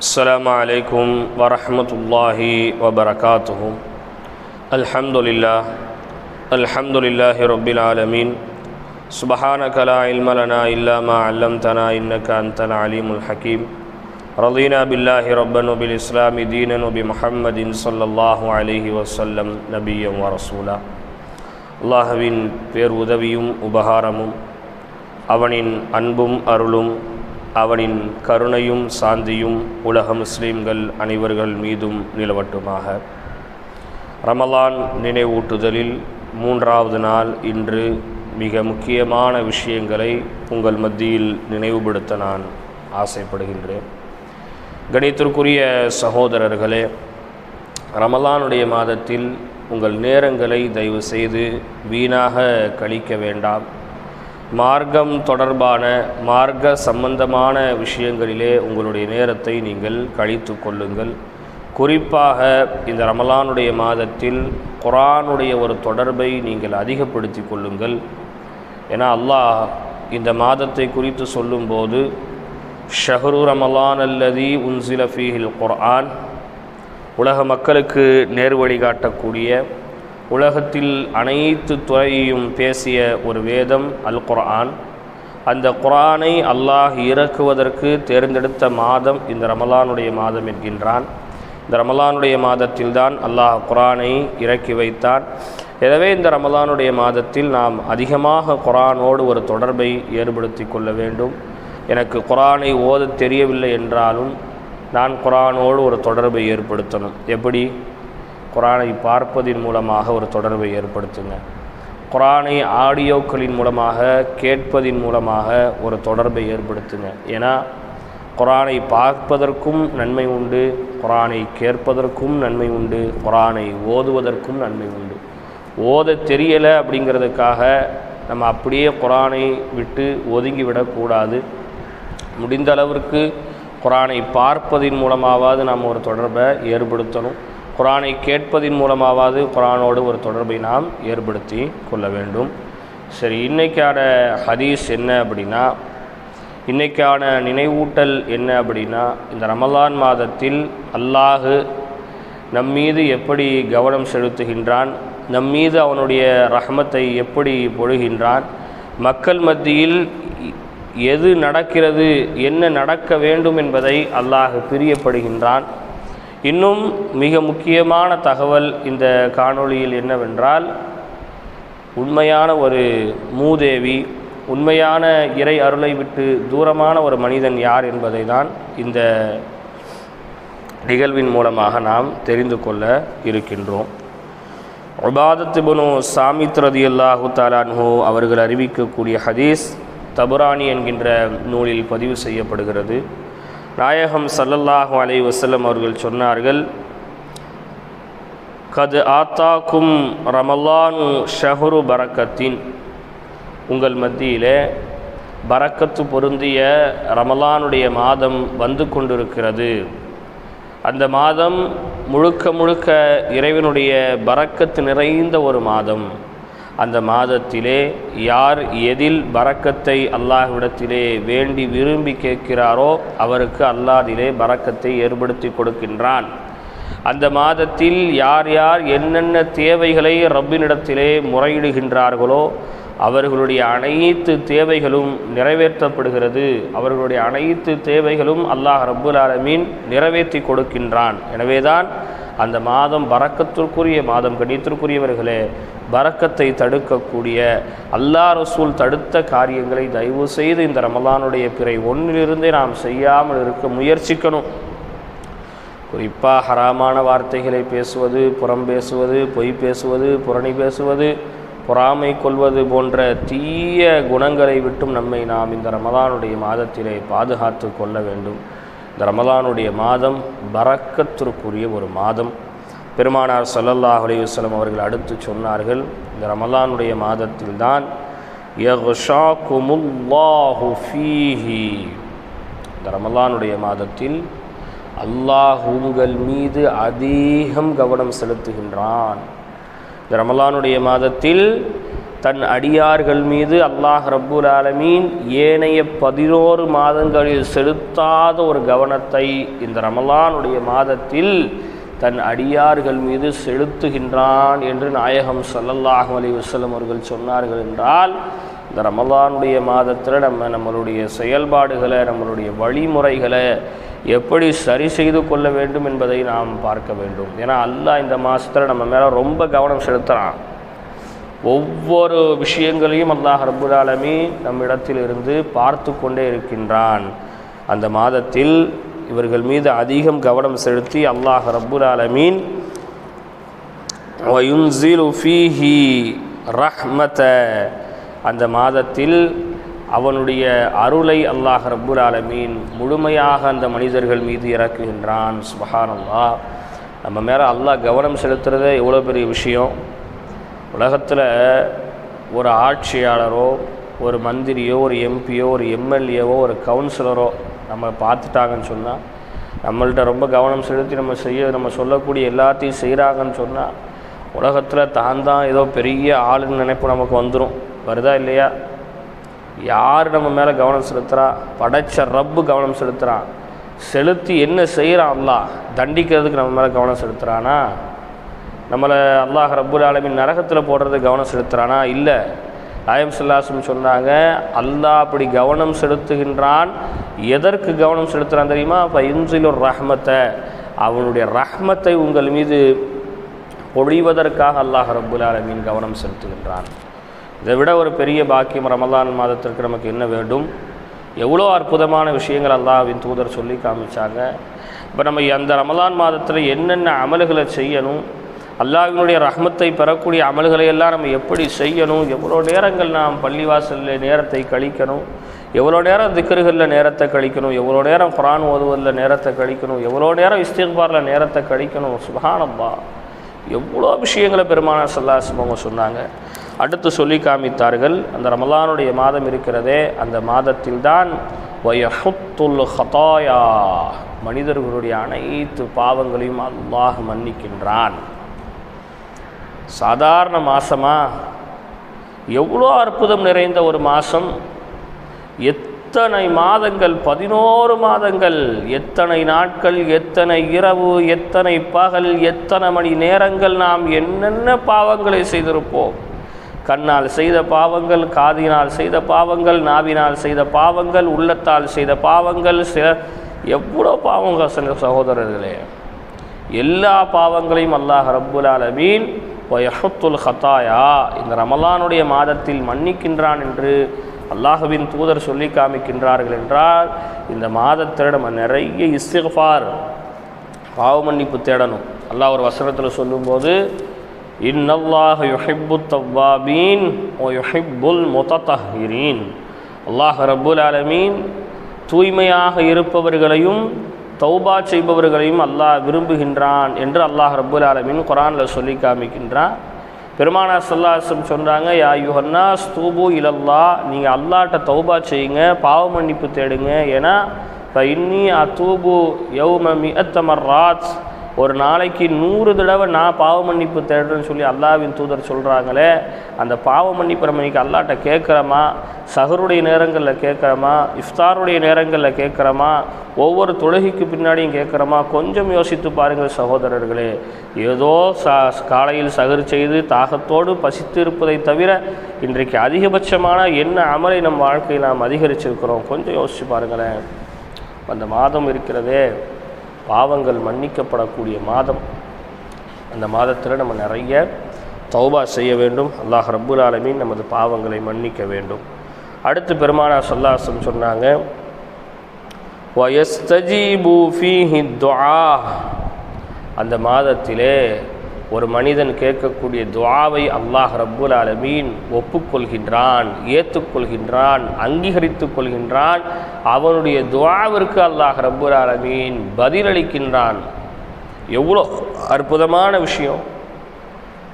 السلام عليكم ورحمة الله وبركاته الحمد لله الحمد لله رب العالمين سبحانك لا علم لنا إلا ما علمتنا إنك أنت العليم الحكيم رضينا بالله ربا وبالإسلام دينا وبمحمد صلى الله عليه وسلم نبيا ورسولا அல்லாஹுவின் பேர் உதவியும் உபகாரமும் அவனின் அன்பும் அருளும் அவனின் கருணையும் சாந்தியும் உலக முஸ்லீம்கள் அனைவர்கள் மீதும் நிலவட்டுமாக. ரமலான் நினைவூட்டுதலில் மூன்றாவது நாள் இன்று மிக முக்கியமான விஷயங்களை உங்கள் மத்தியில் நினைவுபடுத்த நான் ஆசைப்படுகின்றேன். கணித்திற்குரிய சகோதரர்களே ரமலானுடைய மாதத்தில் உங்கள் நேரங்களை தயவு செய்து வீணாக கழிக்க வேண்டாம். மார்க்கம் தொடர்பான மார்க்க சம்பந்தமான விஷயங்களிலே உங்களுடைய நேரத்தை நீங்கள் கழித்து கொள்ளுங்கள். குறிப்பாக இந்த ரமலானுடைய மாதத்தில் குரானுடைய ஒரு தொடர்பை நீங்கள் அதிகப்படுத்தி கொள்ளுங்கள். ஏன்னா அல்லாஹ் இந்த மாதத்தை குறித்து சொல்லும்போது ஷஹரு ரமலான் அல்லதி உன்சில ஃபீஹில் குர்ஆன். உலக மக்களுக்கு நேர்வழி காட்டக்கூடிய உலகத்தில் அனைத்து துறையையும் பேசிய ஒரு வேதம் அல் குர்ஆன் அந்த குரானை அல்லாஹ் இறக்குவதற்கு தேர்ந்தெடுத்த மாதம் இந்த ரமலானுடைய மாதம் என்கின்றான். இந்த ரமலானுடைய மாதத்தில்தான் அல்லாஹ் குரானை இறக்கி வைத்தான். எனவே இந்த ரமலானுடைய மாதத்தில் நாம் அதிகமாக குரானோடு ஒரு தொடர்பை ஏற்படுத்தி கொள்ள வேண்டும். எனக்கு குரானை ஓதத் தெரியவில்லை என்றாலும் நான் குரானோடு ஒரு தொடர்பை ஏற்படுத்தணும். எப்படி? குரானை பார்ப்பதின் மூலமாக ஒரு தொடர்பை ஏற்படுத்துங்க. குரானை ஆடியோக்களின் மூலமாக கேட்பதின் மூலமாக ஒரு தொடர்பை ஏற்படுத்துங்க. ஏன்னா குரானை பார்ப்பதற்கும் நன்மை உண்டு குரானை கேட்பதற்கும் நன்மை உண்டு குரானை ஓதுவதற்கும் நன்மை உண்டு. ஓத தெரியலை அப்படிங்கிறதுக்காக நம்ம அப்படியே குரானை விட்டு ஒதுங்கி விடக்கூடாது. முடிந்த அளவிற்கு குரானை பார்ப்பதின் மூலமாவது நாம் ஒரு தொடர்பை ஏற்படுத்தணும். குரானை கேட்பதின் மூலமாவது குரானோடு ஒரு தொடர்பை நாம் ஏற்படுத்தி கொள்ள வேண்டும். சரி இன்றைக்கான ஹதீஸ் என்ன அப்படின்னா இன்றைக்கான நினைவூட்டல் என்ன அப்படின்னா இந்த ரமலான் மாதத்தில் அல்லாஹு நம்மீது எப்படி கவனம் செலுத்துகின்றான் நம்மீது அவனுடைய ரஹமத்தை எப்படி பொழுகின்றான் மக்கள் மத்தியில் எது நடக்கிறது என்ன நடக்க வேண்டும் என்பதை அல்லாஹ் பிரியப்படுகின்றான். இன்னும் மிக முக்கியமான தகவல் இந்த காணொளியில் என்னவென்றால் உண்மையான ஒரு மூதேவி உண்மையான இறை அருளை விட்டு தூரமான ஒரு மனிதன் யார் என்பதை தான் இந்த நிகழ்வின் மூலமாக நாம் தெரிந்து கொள்ள இருக்கின்றோம். உபாதத் இபுனு சாமித் ரதி அல்லாஹு தாலான்ஹோ அவர்கள் அறிவிக்கக்கூடிய ஹதீஸ் தபுராணி என்கின்ற நூலில் பதிவு செய்யப்படுகிறது. நாயகம் சல்லல்லாஹு அலை வசல்லம் அவர்கள் சொன்னார்கள் கது ஆத்தாக்கும் ரமலானு ஷஹுரு பரக்கத்தின். உங்கள் மத்தியிலே பரக்கத்து பொருந்திய ரமலானுடைய மாதம் வந்து கொண்டிருக்கிறது. அந்த மாதம் முழுக்க முழுக்க இறைவனுடைய பரக்கத்து நிறைந்த ஒரு மாதம். அந்த மாதத்திலே யார் எதில் பறக்கத்தை அல்லாஹ்விடத்திலே வேண்டி விரும்பி கேட்கிறாரோ அவருக்கு அல்லாதிலே பறக்கத்தை ஏற்படுத்தி கொடுக்கின்றான். அந்த மாதத்தில் யார் யார் என்னென்ன தேவைகளை ரப்பினிடத்திலே முறையிடுகின்றார்களோ அவர்களுடைய அனைத்து தேவைகளும் நிறைவேற்றப்படுகிறது. அவர்களுடைய அனைத்து தேவைகளும் அல்லாஹ் ரப்புல் ஆலமீன் நிறைவேற்றி கொடுக்கின்றான். எனவேதான் அந்த மாதம் பறக்கத்திற்குரிய மாதம் கணித்திற்குரியவர்களே பறக்கத்தை தடுக்கக்கூடிய அல்லா ரசூல் தடுத்த காரியங்களை தயவு செய்து இந்த ரமலானுடைய பிறை ஒன்றிலிருந்தே நாம் செய்யாமல் இருக்க முயற்சிக்கணும். குறிப்பாக ஹராமான வார்த்தைகளை பேசுவது புறம் பேசுவது பொய் பேசுவது புரணி பேசுவது பொறாமை கொள்வது போன்ற தீய குணங்களை விட்டும் நம்மை நாம் இந்த ரமலானுடைய மாதத்திலே பாதுகாத்து கொள்ள வேண்டும். இந்த ரமலானுடைய மாதம் பறக்கத்திற்குரிய ஒரு மாதம். பெருமானார் சல்லல்லாஹ் அலையுஸ்லம் அவர்கள் அடுத்து சொன்னார்கள் இந்த ரமலானுடைய மாதத்தில்தான் இந்த ரமலானுடைய மாதத்தில் அல்லாஹ் உங்கள் மீது அதிகம் கவனம் செலுத்துகின்றான். ரமலானுடைய மாதத்தில் தன் அடியார்கள் மீது அல்லாஹ் ரப்புல் ஆலமீன் ஏனைய பதினோரு மாதங்களில் செலுத்தாத ஒரு கவனத்தை இந்த ரமலானுடைய மாதத்தில் தன் அடியார்கள் மீது செலுத்துகின்றான் என்று நாயகம் ஸல்லல்லாஹு அலி வசலம் அவர்கள் சொன்னார்கள் என்றால் இந்த ரமலானுடைய மாதத்தில் நம்ம நம்மளுடைய செயல்பாடுகளை நம்மளுடைய வழிமுறைகளை எப்படி சரி செய்து கொள்ள வேண்டும் என்பதை நாம் பார்க்க வேண்டும். ஏன்னா அல்லாஹ் இந்த மாதத்தில் நம்ம மேலே ரொம்ப கவனம் செலுத்துகிறான் ஒவ்வொரு விஷயங்களையும் அல்லாஹ் ரப்புல் நம்மிடத்தில் இருந்து பார்த்து கொண்டே இருக்கின்றான். அந்த மாதத்தில் இவர்கள் மீது அதிகம் கவனம் செலுத்தி அல்லாஹ் ரப்புல் ஆலமீன் ரஹ்மத அந்த மாதத்தில் அவனுடைய அருளை அல்லாஹ் ரப்புல் ஆலமீன் முழுமையாக அந்த மனிதர்கள் மீது இறக்குகின்றான். சுபஹானல்லா நம்ம மேலே அல்லாஹ் கவனம் செலுத்துறதே எவ்வளோ பெரிய விஷயம்? உலகத்தில் ஒரு ஆட்சியாளரோ ஒரு மந்திரியோ ஒரு எம்பியோ ஒரு எம்எல்ஏவோ ஒரு கவுன்சிலரோ நம்ம பார்த்துட்டாங்கன்னு சொன்னால் நம்மள்கிட்ட ரொம்ப கவனம் செலுத்தி நம்ம செய்ய நம்ம சொல்லக்கூடிய எல்லாத்தையும் செய்கிறாங்கன்னு சொன்னால் உலகத்தில் தான் தான் ஏதோ பெரிய ஆளுன்னு நினைப்பு நமக்கு வந்துடும் வருதா இல்லையா? யார் நம்ம மேலே கவனம் செலுத்துகிறா படைச்ச ரப்பு கவனம் செலுத்துகிறான் செலுத்தி என்ன செய்கிறான் அல்லாஹ்? தண்டிக்கிறதுக்கு நம்ம மேலே கவனம் செலுத்துகிறானா நம்மளை அல்லாஹ் ரப்புல் ஆலமின் நரகத்தில் போடுறது கவனம் செலுத்துகிறானா இல்லை. ஆயம் சொல்லாசம் சொன்னாங்க அல்லாஹ் அப்படி கவனம் செலுத்துகின்றான். எதற்கு கவனம் செலுத்துகிறான் தெரியுமா? இப்போ இன்சிலூர் ரஹ்மத்தை. அவனுடைய ரஹ்மத்தை உங்கள் மீது பொழிவதற்காக அல்லாஹ் ரப்புல் ஆலமீன் கவனம் செலுத்துகின்றான். இதை விட ஒரு பெரிய பாக்கியம் ரமலான் மாதத்திற்கு நமக்கு என்ன வேண்டும்? எவ்வளோ அற்புதமான விஷயங்கள் அல்லாவின் தூதர் சொல்லி காமிச்சாங்க. இப்போ நம்ம அந்த ரமலான் மாதத்தில் என்னென்ன அமல்களை செய்யணும்? அல்லாவினுடைய ரஹ்மத்தை பெறக்கூடிய அமல்களை எல்லாம் நம்ம எப்படி செய்யணும்? எவ்வளோ நேரங்கள் நாம் பள்ளிவாசலில் நேரத்தை கழிக்கணும்? எவ்வளோ நேரம் திக்கர்களில் நேரத்தை கழிக்கணும்? எவ்வளோ நேரம் குரான் ஓதுவதில் நேரத்தை கழிக்கணும்? எவ்வளோ நேரம் இஸ்திக்பாரில் நேரத்தை கழிக்கணும்? சுபஹானல்லா எவ்வளோ விஷயங்களை பெருமான சல்லாசம் அவங்க சொன்னாங்க. அடுத்து சொல்லி காமித்தார்கள் அந்த ரமலானுடைய மாதம் இருக்கிறதே அந்த மாதத்தில்தான் வயஹுத்துல் ஹதாயா மனிதர்களுடைய அனைத்து பாவங்களையும் அல்லாஹ் மன்னிக்கின்றான். சாதாரண மாசமா? எவ்வளோ அற்புதம் நிறைந்த ஒரு மாதம் எத்தனை மாதங்கள்? பதினோரு மாதங்கள். எத்தனை நாட்கள்? எத்தனை இரவு? எத்தனை பகல்? எத்தனை மணி நேரங்கள்? நாம் என்னென்ன பாவங்களை செய்திருப்போம்? கண்ணால் செய்த பாவங்கள் காதினால் செய்த பாவங்கள் நாவினால் செய்த பாவங்கள் உள்ளத்தால் செய்த பாவங்கள் சில எவ்வளோ பாவங்கள் சங்க சகோதரர்களே. எல்லா பாவங்களையும் அல்லாஹ் ரப்புல் ஆலமீன் வயஹத்துல் ஹத்தாயா இந்த ரமலானுடைய மாதத்தில் மன்னிக்கின்றான் என்று அல்லாஹுவின் தூதர் சொல்லி காமிக்கின்றார்கள் என்றால் இந்த மாதத்தில் நம்ம நிறைய இஸ்திஃபார் பாவ மன்னிப்பு தேடணும். அல்லாஹ் ஒரு வசனத்தில் சொல்லும்போது இன்னல்லாஹ் யுஹிப்பு தவ்வாபீன் ஓ யுஹிப்புல் முத்தஹிரீன் அல்லாஹ் ரபுல் ஆலமீன் தூய்மையாக இருப்பவர்களையும் தௌபா செய்பவர்களையும் அல்லாஹ் விரும்புகின்றான் என்று அல்லாஹ் ரபுல் ஆலமீன் குரானில் சொல்லி காமிக்கின்றான். பெருமானா சல்லாஹம் சொல்கிறாங்க யா யுஹன்னா ஸ்தூபு இலல்லா நீங்கள் அல்லாட்ட தௌபா செய்யுங்க பாவ மன்னிப்பு தேடுங்க. ஏன்னா இப்போ இன்னி அத்தூபு யௌமி அத்தமர் ராஜ் ஒரு நாளைக்கு நூறு தடவை நான் பாவ மன்னிப்பு தேடுறேன்னு சொல்லி அல்லாவின் தூதர் சொல்கிறாங்களே அந்த பாவ மன்னிப்பு நம்ம இன்றைக்கி அல்லாட்ட கேட்குறோமா? சஹருடைய நேரங்களில் கேட்குறோமா? இஃப்தாருடைய நேரங்களில் கேட்குறோமா? ஒவ்வொரு தொழுகைக்கு பின்னாடியும் கேட்குறோமா? கொஞ்சம் யோசித்து பாருங்கள் சகோதரர்களே. ஏதோ சா காலையில் சகர் செய்து தாகத்தோடு பசித்து இருப்பதை தவிர இன்றைக்கு அதிகபட்சமான என்ன அமலை நம் வாழ்க்கையில் நாம் அதிகரிச்சிருக்கிறோம்? கொஞ்சம் யோசித்து பாருங்களேன். அந்த மாதம் இருக்கிறதே. பாவங்கள் மன்னிக்கப்படக்கூடிய மாதம். அந்த மாதத்தில் நம்ம நிறைய தௌபா செய்ய வேண்டும். அல்லாஹ் ரப்புல் ஆலமின் நமது பாவங்களை மன்னிக்க வேண்டும். அடுத்து பெருமானா சொல்லாசம் சொன்னாங்க வயஸ்தஜீபு ஃபீஹி துஆ. அந்த மாதத்திலே ஒரு மனிதன் கேட்கக்கூடிய துவாவை அல்லாஹ் ரப்புல் அலமீன் ஒப்புக்கொள்கின்றான் ஏற்றுக்கொள்கின்றான் அங்கீகரித்து கொள்கின்றான். அவனுடைய துவாவிற்கு அல்லாஹ் ரப்புல் அலமீன் பதிலளிக்கின்றான். எவ்வளோ அற்புதமான விஷயம்.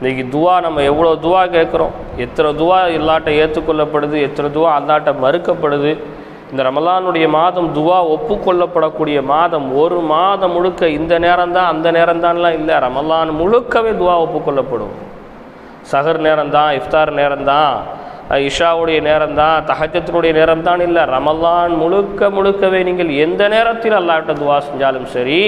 இன்றைக்கி துவா நம்ம எவ்வளோ துவா கேட்குறோம். எத்தனை துவா எல்லாட்ட ஏற்றுக்கொள்ளப்படுது எத்தனை துவா அல்லாட்ட மறுக்கப்படுது. இந்த ரமலானுடைய மாதம் துவா ஒப்புக்கொள்ளப்படக்கூடிய மாதம் ஒரு மாதம் முழுக்க இந்த நேரம்தான் அந்த நேரம்தான்லாம் இல்லை. ரமலான் முழுக்கவே துவா ஒப்புக்கொள்ளப்படும். சஹர் நேரம்தான் இஃப்தார் நேரம்தான் இஷாவுடைய நேரம்தான் தஹஜத்தினுடைய நேரம் தான் இல்லை. ரமலான் முழுக்க முழுக்கவே நீங்கள் எந்த நேரத்தில் அல்லாட்ட துவா செஞ்சாலும் சரி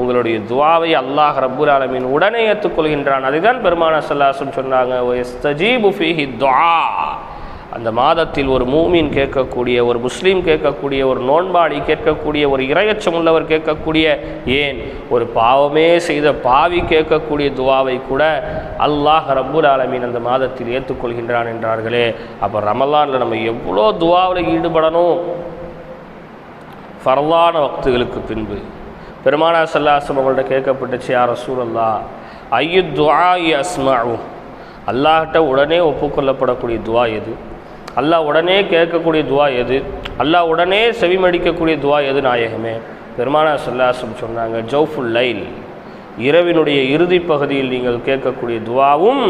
உங்களுடைய துவாவை அல்லாஹ் ரப்புல் ஆலமின் உடனே ஏற்றுக்கொள்கின்றான். அதுதான் பெருமான சல்லாசம் சொன்னாங்க அந்த மாதத்தில் ஒரு மூமின் கேட்கக்கூடிய ஒரு முஸ்லீம் கேட்கக்கூடிய ஒரு நோன்பாடி கேட்கக்கூடிய ஒரு இரையச்சம் உள்ளவர் கேட்கக்கூடிய ஏன்? ஒரு பாவமே செய்த பாவி கேட்கக்கூடிய துவாவை கூட அல்லாஹ் ரப்புல் ஆலமீன் அந்த மாதத்தில் ஏற்றுக்கொள்கின்றான் என்றார்களே. அப்போ ரமலானில் நம்ம எவ்வளோ துவாவில் ஈடுபடணும்? ஃபர்லான வக்துகளுக்கு பின்பு. பெருமானா சல்லாசம் அவங்கள்ட்ட கேட்கப்பட்டுச்சு யார் ரசூலல்லா ஐயு துவா அஸ்மாவும் அல்லாஹ்கிட்ட உடனே ஒப்புக்கொள்ளப்படக்கூடிய துவா எது? அல்லாஹ் உடனே கேட்கக்கூடிய துவா எது? அல்லாஹ் உடனே செவிமடிக்கக்கூடிய துவா எது நாயகமே? பெருமானா சொல்லாசம் சொன்னாங்க ஜவுஃபுல் லைல். இரவினுடைய இறுதி பகுதியில் நீங்கள் கேட்கக்கூடிய துவாவும்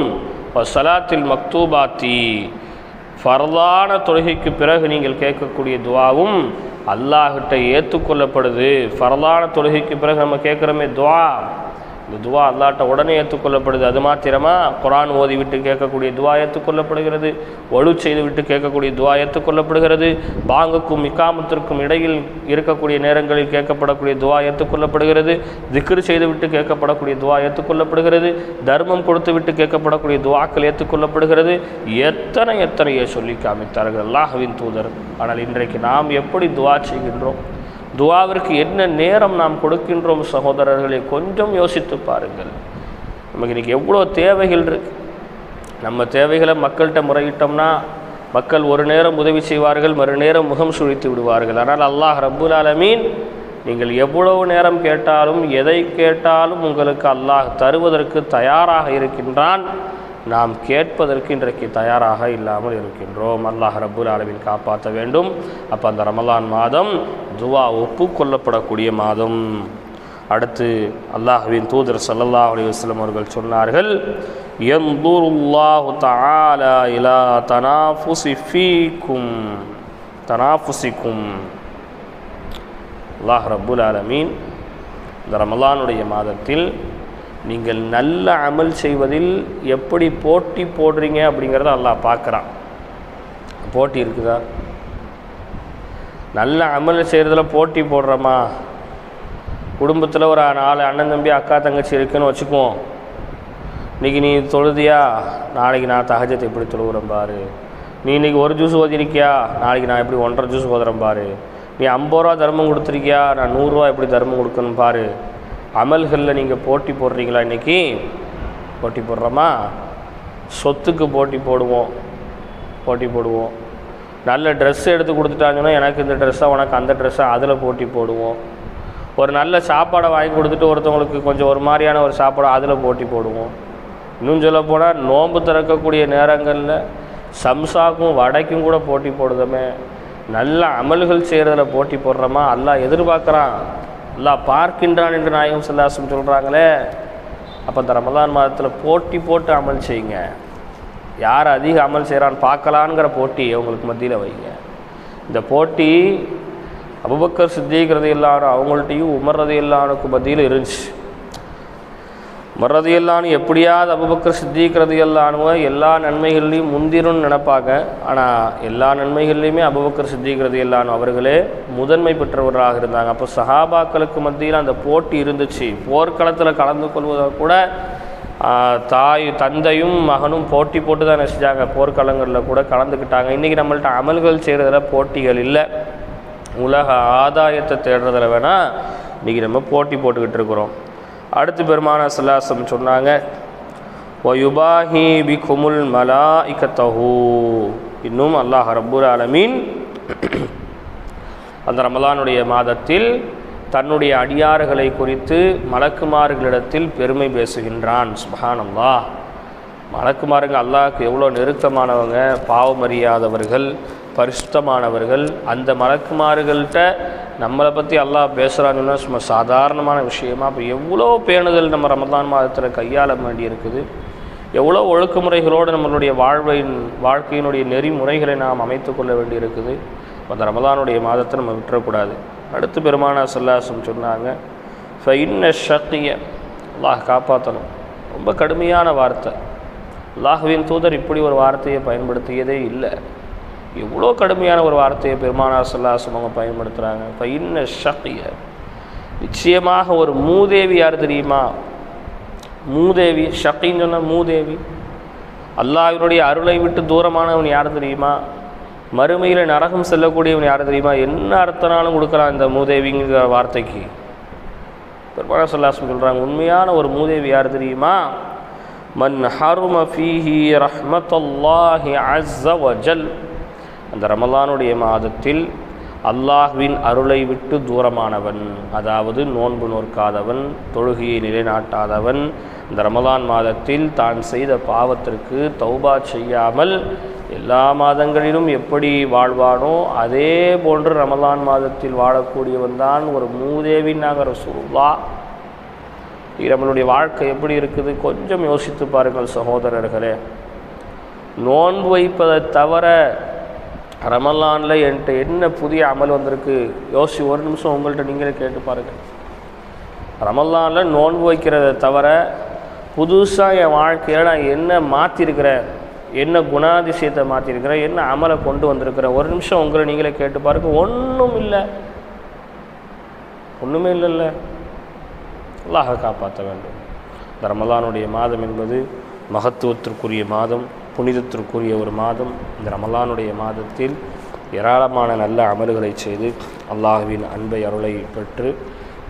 சலாத்தில் மக்தூபாத்தி. ஃபர்தான தொழுகைக்கு பிறகு நீங்கள் கேட்கக்கூடிய துவாவும் அல்லாஹ்கிட்ட ஏற்றுக்கொள்ளப்படுது ஃபர்தான தொழுகைக்கு பிறகு நம்ம கேட்குறோமே துவா. இந்த துவா அல்லாட்ட உடனே ஏற்றுக்கொள்ளப்படுது. அது மாத்திரமா குரான் ஓதி விட்டு கேட்கக்கூடிய துவா ஏற்றுக்கொள்ளப்படுகிறது. ஒழு செய்து விட்டு கேட்கக்கூடிய துவா ஏற்றுக்கொள்ளப்படுகிறது. பாங்குக்கும் இக்காமத்திற்கும் இடையில் இருக்கக்கூடிய நேரங்களில் கேட்கப்படக்கூடிய துவா ஏற்றுக்கொள்ளப்படுகிறது. திக்ரு செய்து விட்டு கேட்கப்படக்கூடிய துவா ஏற்றுக்கொள்ளப்படுகிறது. தர்மம் கொடுத்து விட்டு கேட்கப்படக்கூடிய துவாக்கள் ஏற்றுக்கொள்ளப்படுகிறது. எத்தனை எத்தனையை சொல்லி காமித்தார்கள். அல்லாஹ்வின் தூதர். ஆனால் இன்றைக்கு நாம் எப்படி துவா செய்கின்றோம்? துவாவிற்கு என்ன நேரம் நாம் கொடுக்கின்றோம் சகோதரர்களை கொஞ்சம் யோசித்து பாருங்கள். நமக்கு இன்றைக்கி எவ்வளோ தேவைகள் இருக்குது நம்ம தேவைகளை மக்கள்கிட்ட முறையிட்டோம்னா மக்கள் ஒரு நேரம் உதவி செய்வார்கள் மறுநேரம் முகம் சுழித்து விடுவார்கள். ஆனால் அல்லாஹ் ரப்புல் ஆலமீன் நீங்கள் எவ்வளவு நேரம் கேட்டாலும் எதை கேட்டாலும் உங்களுக்கு அல்லாஹ் தருவதற்கு தயாராக இருக்கின்றான். நாம் கேட்பதற்கு இன்றைக்கு தயாராக இல்லாமல் இருக்கின்றோம். அல்லாஹ் ரபுல் ஆலமீன் காப்பாற்ற வேண்டும். அப்போ அந்த ரமலான் மாதம் துவா ஒப்புக்கொள்ளப்படக்கூடிய மாதம். அடுத்து அல்லாஹுவின் தூதர் சல்லல்லா அலி வஸ்லம் அவர்கள் சொன்னார்கள் எந்தூருல்லாஹு தாலா இலா தனாஃபுசி ஃபீக்கும். தனாஃபுசிக்கும். அல்லாஹ் ரபுல் ஆலமீன் இந்த ரமலானுடைய மாதத்தில் நீங்கள் நல்ல அமல் செய்வதில் எப்படி போட்டி போடுறீங்க அப்படிங்கிறத அல்லாஹ் பார்க்குறான். போட்டி இருக்குதா? நல்ல அமல் செய்கிறதுல போட்டி போடுறோமா? குடும்பத்தில் ஒரு நாலு அண்ணன் தம்பி அக்கா தங்கச்சி இருக்குன்னு வச்சுக்குவோம். இன்றைக்கி நீ தொழுதியா? நாளைக்கு நான் தகஜத்தை எப்படி தொழுகிறேன் பாரு. நீ இன்றைக்கி ஒரு ஜூஸ் ஓதிருக்கியா? நாளைக்கு நான் எப்படி ஒன்றரை ஜூஸ் ஓதுறேன் பாரு. நீ ஐம்பது ரூபா தர்மம் கொடுத்துருக்கியா? நான் நூறுரூவா எப்படி தர்மம் கொடுக்கணும் பாரு. அமல்களில் நீங்கள் போட்டி போடுறீங்களா இன்றைக்கி போட்டி போடுறோமா? சொத்துக்கு போட்டி போடுவோம். போட்டி போடுவோம். நல்ல ட்ரெஸ் எடுத்து கொடுத்துட்டாங்கன்னா எனக்கு இந்த ட்ரெஸ்ஸாக உனக்கு அந்த ட்ரெஸ்ஸாக அதில் போட்டி போடுவோம். ஒரு நல்ல சாப்பாடை வாங்கி கொடுத்துட்டு ஒருத்தவங்களுக்கு கொஞ்சம் ஒரு மாதிரியான ஒரு சாப்பாடை அதில் போட்டி போடுவோம். இன்னும் சொல்ல போனால் நோன்பு திறக்கக்கூடிய நேரங்களில் சம்சாக்கும் வடைக்கும் கூட போட்டி போடுதமே. நல்ல அமல்கள் செய்கிறதுல போட்டி போடுறோமா? எல்லாம் எதிர்பார்க்குறான். அல்லாஹ் பார்க்கின்றான் என்று நாயகம் செல்லாசம் சொல்கிறாங்களே அப்போ இந்த ரமலான் மாதத்தில் போட்டி போட்டு அமல் செய்யுங்க. யார் அதிக அமல் செய்கிறான்னு பார்க்கலான்ங்கிற போட்டி அவங்களுக்கு மத்தியில் வைங்க. இந்த போட்டி அபுபக்கர் சித்திக்கிறது இல்லாத அவங்கள்ட்டையும் உமர்றது இல்லானுக்கு மத்தியில் இருந்துச்சு. மறது எப்படியாவது அபுபக்கர் சித்திக்கிறது எல்லானுவ எல்லா நன்மைகள்லையும் முந்திரும்னு நினைப்பாங்க. ஆனால் எல்லா நன்மைகள்லையுமே அபுபக்கர் சித்திக்கிறது எல்லான்னு அவர்களே முதன்மை பெற்றவர்களாக இருந்தாங்க. அப்போ சஹாபாக்களுக்கு மத்தியில் அந்த போட்டி இருந்துச்சு. போர்க்களத்தில் கலந்து கொள்வதை கூட தாய் தந்தையும் மகனும் போட்டி போட்டு தான் செஞ்சாங்க போர்க்களங்களில் கூட கலந்துக்கிட்டாங்க. இன்றைக்கி நம்மள்ட்ட அமல்கள் செய்கிறதுல போட்டிகள் இல்லை. உலக ஆதாயத்தை தேடுறதில் வேணால் இன்றைக்கி நம்ம போட்டி போட்டுக்கிட்டு இருக்கிறோம். அடுத்து பெருமான சல்லாசம் சொன்னாங்க வயுபாஹி பி குமுல் மலா இக்கத்தஹூ இன்னும் அல்லாஹ் ரப்புல் ஆலமீன் அந்த ரமலானுடைய மாதத்தில் தன்னுடைய அடியார்களை குறித்து மலக்குமார்களிடத்தில் பெருமை பேசுகின்றான். சுபஹானல்லாஹ். மலக்குமாருங்க அல்லாஹ்க்கு எவ்வளோ நெருக்கமானவங்க பாவமறியாதவர்கள் பரிசுத்தமானவர்கள் அந்த மலக்குமார்கள்ட்ட நம்மளை பற்றி அல்லாஹ் பேசுகிறாங்கன்னா சும்மா சாதாரணமான விஷயமா? அப்போ எவ்வளோ பேணுதல் நம்ம ரமதான் மாதத்தில் கையாள வேண்டி இருக்குது எவ்வளோ ஒழுக்குமுறைகளோடு நம்மளுடைய வாழ்வின் வாழ்க்கையினுடைய நெறிமுறைகளை நாம் அமைத்து கொள்ள வேண்டி இருக்குது அந்த ரமதானுடைய மாதத்தை நம்ம விட்டுறக்கூடாது. அடுத்து பெருமானா சல்லாசம் சொன்னாங்க ஃபைன்ன ஷக்கிய. அல்லாஹ் காப்பாற்றணும் ரொம்ப கடுமையான வார்த்தை. அல்லாஹுவின் தூதர் இப்படி ஒரு வார்த்தையை பயன்படுத்தியதே இல்லை. எவ்வளோ கடுமையான ஒரு வார்த்தையை பெருமானார் சல்லாசம் அவங்க பயன்படுத்துகிறாங்க இப்போ இன்ன ஷக்கிய. நிச்சயமாக ஒரு மூதேவி யார் தெரியுமா? மூதேவி ஷக்கின்னு சொன்னால் மூதேவி. அல்லாஹினுடைய அருளை விட்டு தூரமானவன் யார் தெரியுமா? மறுமையில் நரகம் செல்லக்கூடியவன் யார் தெரியுமா? என்ன அர்த்தனாலும் கொடுக்குறான் இந்த மூதேவிங்கிற வார்த்தைக்கு. பெருமான சொல்லாசம் சொல்கிறாங்க உண்மையான ஒரு மூதேவி யார் தெரியுமா? மன் ஹரும ஃபீஹி ரஹ்மத்தல்லாஹி அஸ்ஸ வஜல். அந்த ரமலானுடைய மாதத்தில் அல்லாஹ்வின் அருளை விட்டு தூரமானவன் அதாவது நோன்பு நோற்காதவன் தொழுகையை நிலைநாட்டாதவன் இந்த ரமலான் மாதத்தில் தான் செய்த பாவத்திற்கு தௌபா செய்யாமல் எல்லா மாதங்களிலும் எப்படி வாழ்வானோ அதே போன்று ரமலான் மாதத்தில் வாழக்கூடியவன் தான் ஒரு மூதேவின் நகர சுருளா நம்மளுடைய வாழ்க்கை எப்படி இருக்குது? கொஞ்சம் யோசித்து பாருங்கள் சகோதரர்களே. நோன்பு வைப்பதை தவிர ரமலானில் என்கிட்ட என்ன புதிய அமல் வந்திருக்கு? யோசி ஒரு நிமிஷம் உங்கள்கிட்ட நீங்களே கேட்டு பாருங்கள் ரமலானில் நோன்பு வைக்கிறத தவிர புதுசாக என் வாழ்க்கையில் நான் என்ன மாற்றிருக்கிறேன் என்ன குணாதிசயத்தை மாற்றிருக்கிறேன் என்ன அமலை கொண்டு வந்திருக்கிறேன்? ஒரு நிமிஷம் உங்களை நீங்களே கேட்டு பாருங்க. ஒன்றும் இல்லை. ஒன்றுமே இல்லைல்ல. அல்லாஹ காப்பாற்ற வேண்டும். இந்த ரமலானுடைய மாதம் என்பது மகத்துவத்திற்குரிய மாதம். புனிதத்திற்குரிய ஒரு மாதம் இந்த ரமலானுடைய மாதத்தில் ஏராளமான நல்ல அமல்களை செய்து அல்லாஹுவின் அன்பை அருளை பெற்று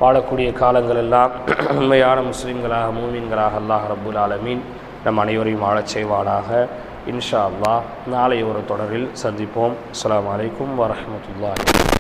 வாழக்கூடிய காலங்களெல்லாம் உண்மையான முஸ்லீம்களாக மூமின்களாக அல்லாஹ் ரபுல் ஆலமீன் நம் அனைவரையும் வாழச் செய்வானாக. இன்ஷா அல்லாஹ் நாளை ஒரு தொடரில் சந்திப்போம். அஸ்ஸலாமு அலைக்கும் வரஹ்மத்துல்லாஹி